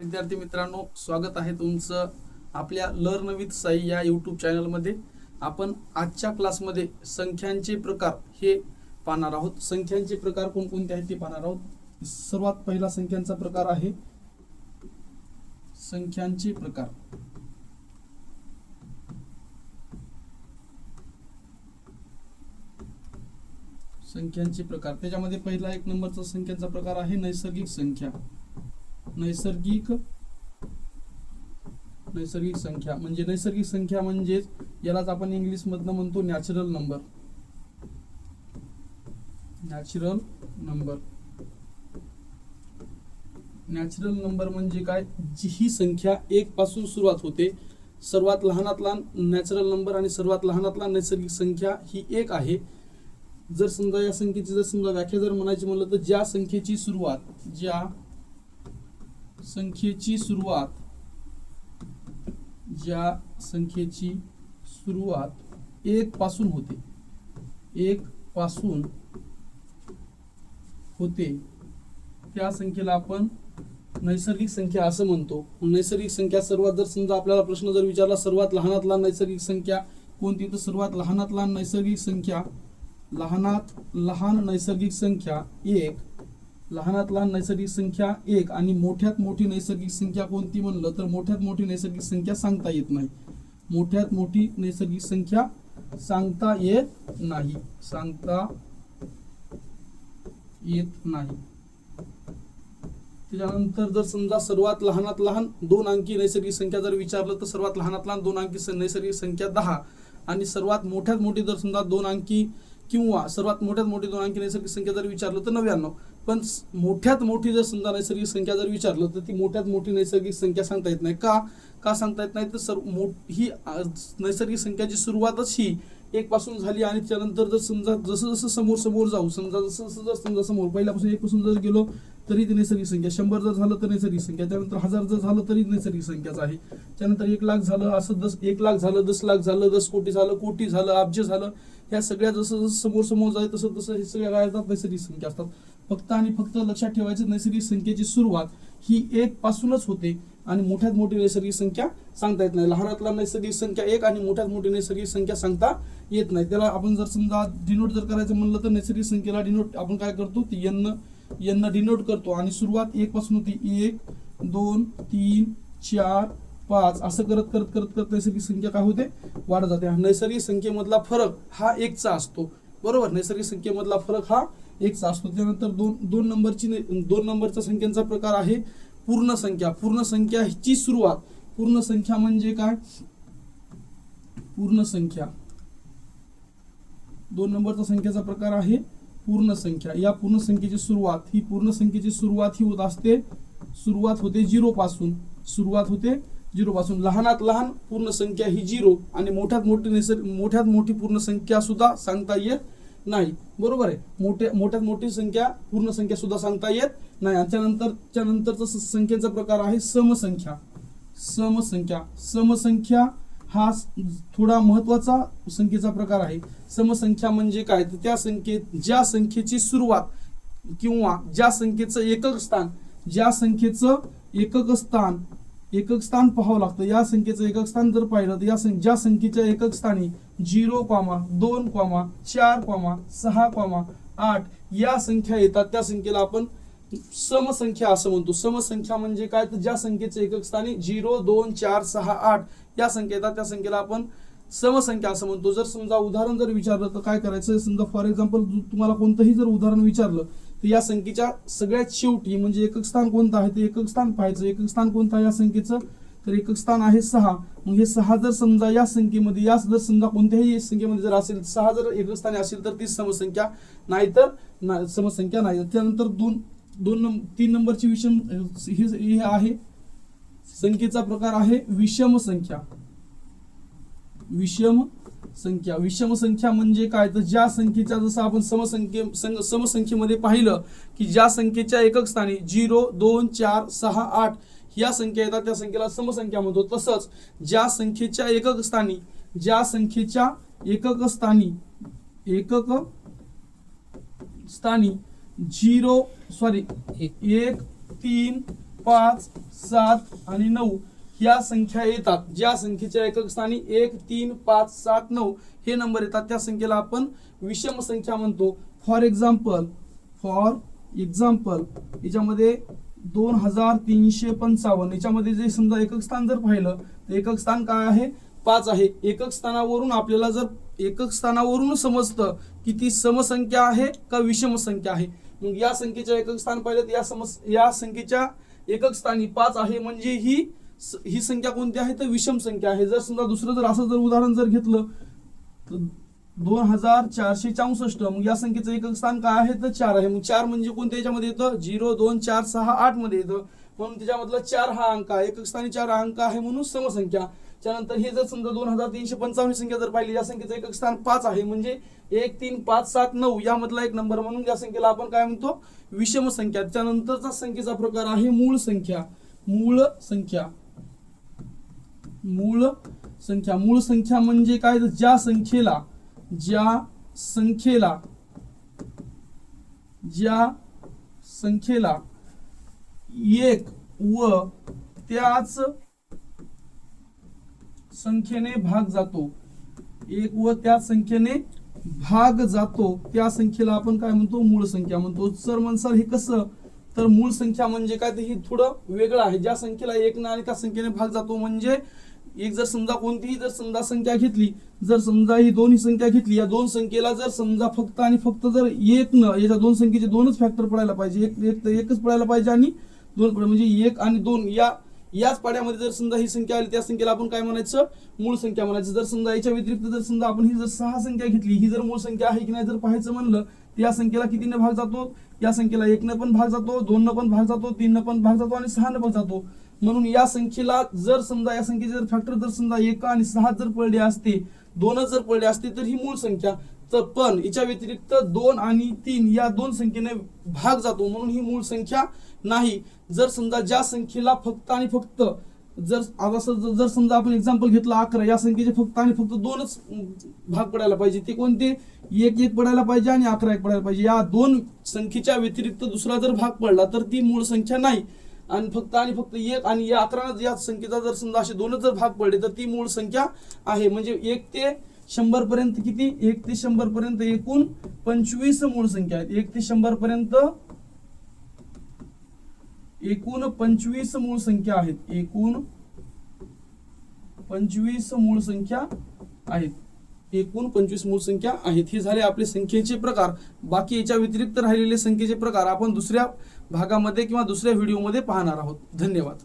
विद्यार्थी मित्रांनो स्वागत आहे तुमचं आपल्या लर्न विथ साई या यूट्यूब चॅनलमध्ये आपण आजच्या क्लासमध्ये संख्यांचे प्रकार हे पाहणार आहोत. संख्यांचे प्रकार कोणकोणते आहेत ते पाहणार आहोत. सर्वात पहिला संख्यांचा प्रकार आहे. संख्यांचे प्रकार. संख्यांचे प्रकार. त्याच्यामध्ये पहिला एक नंबरचा संख्यांचा प्रकार आहे नैसर्गिक संख्या. नैसर्गिक नैसर्गिक संख्या म्हणजे नैसर्गिक संख्या म्हणजेच यालाच आपण इंग्लिश मधनं म्हणतो natural number natural number natural number म्हणजे काय? जी ही संख्या एक पासून सुरुवात होते. सर्वात लहानात लहान नॅचरल नंबर आणि सर्वात लहानात लहान नैसर्गिक संख्या ही एक आहे. जर समजा या संख्येची जर समजा व्याख्या जर म्हणायची म्हणलं तर ज्या संख्येची सुरुवात ज्या संख्येची सुरुवात ज्या संख्येची सुरुवात एक पासून होते. एक पासून होते. त्या संख्येला आपण नैसर्गिक संख्या असं म्हणतो. नैसर्गिक संख्या सर्वात जर समजा आपल्याला प्रश्न जर विचारला सर्वात लहानात लहान नैसर्गिक संख्या कोणती? तर सर्वात लहानात लहान नैसर्गिक संख्या लहानात लहान नैसर्गिक संख्या एक लहानात लहान नैसर्गिक संख्या एक आणि मोठ्यात मोठी नैसर्गिक संख्या कोणती म्हणलं तर मोठ्यात मोठी नैसर्गिक संख्या सांगता येत नाही. मोठ्यात मोठी नैसर्गिक संख्या सांगता येत नाही. सांगता येत नाही. त्याच्यानंतर जर समजा सर्वात लहानात लहान दोन अंकी नैसर्गिक संख्या जर विचारलं तर सर्वात लहानात लहान दोन अंकी नैसर्गिक संख्या दहा आणि सर्वात मोठ्यात मोठी जर समजा दोन अंकी किंवा सर्वात मोठ्यात मोठी दोन अंकी नैसर्गिक संख्या जर विचारलं तर नव्याण्णव. पण मोठ्यात मोठी जर समजा नैसर्गिक संख्या जर विचारलं तर ती मोठ्यात मोठी नैसर्गिक संख्या सांगता येत नाही. का का सांगता येत नाही? तर सर मोठ ही नैसर्गिक संख्याची सुरुवातच ही एक पासून झाली आणि त्यानंतर जर समजा जसं जसं समोर समोर जाऊ समजा जसं जसं जर समजा समोर पहिल्यापासून एक पासून जर गेलो तरी ती नैसर्गिक संख्या. शंभर जर झालं तर नैसर्गिक संख्या. त्यानंतर हजार जर झालं तरी नैसर्गिक संख्याच आहे. त्यानंतर एक लाख झालं असं दस एक लाख झालं दस लाख झालं दस कोटी झालं कोटी झालं अब्ज झालं ह्या सगळ्या जसं जसं समोर समोर जाईल तसं तसं हे सगळ्या काय असतात नैसर्गिक संख्या असतात. फक्त आणि फक्त लक्षात ठेवायचं नैसर्गिक संख्येची सुरुवात ही एक पासूनच होते आणि मोठ्यात मोठी नैसर्गिक संख्या सांगता येत नाही. लहानातला नैसर्गिक संख्या एक आणि मोठ्यात मोठी नैसर्गिक संख्या सांगता येत नाही. त्याला आपण जर समजा डिनोट जर करायचं म्हणलं तर नैसर्गिक संख्येला डिनोट आपण काय करतो? ती एन यांना डिनोट करतो. आणि सुरुवात एक पासून होती. एक दोन तीन चार पाच. असं करत करत करत करत नैसर्गिक संख्या काय होते? वाढत जाते. नैसर्गिक संख्येमधला फरक हा एकचा असतो. बरोबर? नैसर्गिक संख्येमधला फरक हा एक असतो त्यानंतर दोन दोन नंबरची दोन नंबरचा संख्यांचा प्रकार आहे पूर्ण संख्या. पूर्ण संख्या ची सुरुवात. पूर्ण संख्या म्हणजे काय? पूर्ण संख्या. दोन नंबरचा संख्येचा प्रकार आहे पूर्ण संख्या. या पूर्ण संख्येची सुरुवात ही पूर्ण संख्येची सुरुवात ही होत असते. सुरुवात होते झिरो पासून. सुरुवात होते झिरो पासून. लहानात लहान पूर्ण संख्या ही झिरो आणि मोठ्यात मोठी नैसर्ग मोठ्यात मोठी पूर्ण संख्या सुद्धा सांगता येत नाही. बरोबर आहे. मोठ्या मोठ्यात मोठी संख्या पूर्ण संख्या सुद्धा सांगता येत नाही. त्यानंतरच्या नंतरचा स- संख्येचा प्रकार आहे समसंख्या. समसंख्या. समसंख्या हा थोडा महत्त्वाचा संख्येचा प्रकार आहे. समसंख्या म्हणजे काय? तर त्या संख्येत ज्या संख्येची सुरुवात किंवा ज्या संख्येचं एकक स्थान ज्या संख्येचं एकक स्थान एकक स्थान पाहावं लागतं. या संख्येचं एकक स्थान जर पाहिलं तर या संख्या ज्या संख्येच्या एकक स्थानी झिरो कॉमा दोन कॉमा चार कॉमा सहा कॉमा आठ या संख्या येतात त्या संख्येला आपण समसंख्या असं म्हणतो. समसंख्या म्हणजे काय? तर ज्या संख्येचे एकक स्थानी झिरो दोन चार सहा आठ या संख्या येतात त्या संख्येला आपण समसंख्या असं म्हणतो. जर समजा उदाहरण जर विचारलं तर काय करायचं? समजा फॉर एक्झाम्पल तुम्हाला कोणतंही जर उदाहरण विचारलं तर या संख्येच्या सगळ्यात शेवटी म्हणजे एकक स्थान कोणतं आहे? ते एकक स्थान पाहायचं. एकक स्थान कोणतं आहे या संख्येचं? तर एकक स्थान आहे सहा. मग हे सहा जर समजा या संख्येमध्ये या जर समजा कोणत्याही संख्येमध्ये जर असेल सहा जर एकक स्थानी असेल तर ती समसंख्या नाहीतर ना- समसंख्या नाही. त्यानंतर दोन दोन नंबर तीन नंबरची विषम हे हे आहे. संख्येचा प्रकार आहे विषम संख्या विषम संख्या. विषम संख्या म्हणजे काय? तर ज्या संख्येच्या जसं आपण समसंख्ये समसंख्येमध्ये पाहिलं की ज्या संख्येच्या एकक स्थानी झिरो दोन चार सहा आठ या संख्या येतात त्या संख्येला समसंख्या म्हणतो. तसंच ज्या संख्येच्या एकक स्थानी ज्या संख्येच्या एकक स्थानी एकक स्थानी झिरो सॉरी एक तीन पाच सात आणि नऊ ह्या संख्या येतात. ज्या संख्येच्या एकक स्थानी एक तीन पाच सात नऊ हे नंबर येतात. त्या संख्येला आपण विषम संख्या म्हणतो. फॉर एक्झाम्पल फॉर एक्झाम्पल याच्यामध्ये दोन हजार तीनशे पंचावन्न. याच्यामध्ये जे समजा एकक स्थान जर पाहिलं तर एकक स्थान काय आहे? पाच आहे. एकक स्थानावरून आपल्याला जर एकक स्थानावरून समजतं की ती समसंख्या आहे का विषम संख्या आहे. मग या संख्येच्या एकक स्थान पाहिलं तर या सम या संख्येच्या एकक स्थानी पाच आहे म्हणजे ही ही संख्या कोणती आहे? तर विषम संख्या आहे. जर समजा दुसरं जर असं जर उदाहरण जर घेतलं तर दोन हजार चारशे चौसष्ट. मग या संख्येचं एकक स्थान काय आहे? तर चार आहे. मग चार म्हणजे कोणत्या याच्यामध्ये येतं? झिरो दोन चार सहा आठमध्ये येतं. म्हणून त्याच्यामधला चार हा अंक आहे. एकक स्थानी चार हा अंक आहे म्हणून समसंख्या. त्यानंतर हे जर समजा दोन हजार तीनशे पंचावन्न संख्या जर पाहिली या संख्येचं एकक स्थान पाच आहे. म्हणजे एक तीन पाच सात नऊ यामधला एक नंबर म्हणून या संख्येला आपण काय म्हणतो? विषम संख्या. त्यानंतरचा संख्येचा प्रकार आहे मूळ संख्या. मूळ संख्या. मूळ संख्या. मूळ संख्या म्हणजे काय? तर ज्या संख्येला ज्या संख्येला ज्या संख्येला एक व त्याच संख्येने भाग जातो. एक व त्या संख्येने भाग जातो. त्या संख्येला आपण काय म्हणतो? मूळ संख्या म्हणतो. सर म्हणसाल हे कसं? तर मूळ संख्या म्हणजे काय? तर हे थोडं वेगळं आहे. ज्या संख्येला एक ना आणि त्या संख्येने भाग जातो म्हणजे एक जर समजा कोणतीही जर समजा संख्या घेतली जर समजा ही दोन्ही संख्या घेतली या दोन संख्येला जर समजा फक्त आणि फक्त जर एक न याच्या दोन संख्येचे दोनच फॅक्टर पडायला पाहिजे एक एक तर एकच पडायला पाहिजे आणि दोन म्हणजे एक आणि दोन या याच पाड्यामध्ये जर समजा ही संख्या आली त्या संख्येला आपण काय म्हणायचं? मूळ संख्या म्हणायचं. जर समजा याच्या व्यतिरिक्त जर समजा आपण ही जर सहा संख्या घेतली ही जर मूळ संख्या आहे की नाही जर पाहायचं म्हणलं तर या संख्येला कितीने भाग जातो? या संख्येला एकनं पण भाग जातो दोननं पण भाग जातो तीननं पण भाग जातो आणि सहानं पण जातो. म्हणून या संख्येला जर समजा या संख्येचे जर फॅक्टर जर समजा एक आणि सहा जर पडले असते दोनच जर पडले असते तर ही मूळ संख्या. तर पण याच्या व्यतिरिक्त दोन आणि तीन या दोन संख्येने भाग जातो म्हणून ही मूळ संख्या नाही. जर समजा ज्या संख्येला फक्त आणि फक्त जर आता असं जर- जर समजा आपण एक्झाम्पल घेतलं अकरा या संख्येचे फक्त आणि फक्त दोनच भाग पडायला पाहिजे. ते कोणते? एक एक पडायला पाहिजे आणि अकरा एक पडायला पाहिजे. या दोन संख्येच्या व्यतिरिक्त दुसरा जर भाग पडला तर ती मूळ संख्या नाही. आणि फक्त आणि फक्त एक आणि या अकरा या संख्येचा जर समजा असे दोनच जर भाग पडले तर ती मूळ संख्या आहे. म्हणजे एक ते शंभर पर्यंत किती? एक ते शंभर पर्यंत एकूण पंचवीस मूळ संख्या आहेत. एक ते शंभर पर्यंत एकूण पंचवीस मूळ संख्या आहेत. एकूण पंचवीस मूळ संख्या आहेत. एकूण पंचवीस मूळ संख्या आहेत. हे झाले आपले संख्येचे प्रकार. बाकी याच्या व्यतिरिक्त राहिलेले संख्येचे प्रकार आपण दुसऱ्या भागामध्ये किंवा दुसऱ्या व्हिडिओमध्ये पाहणार आहोत. धन्यवाद.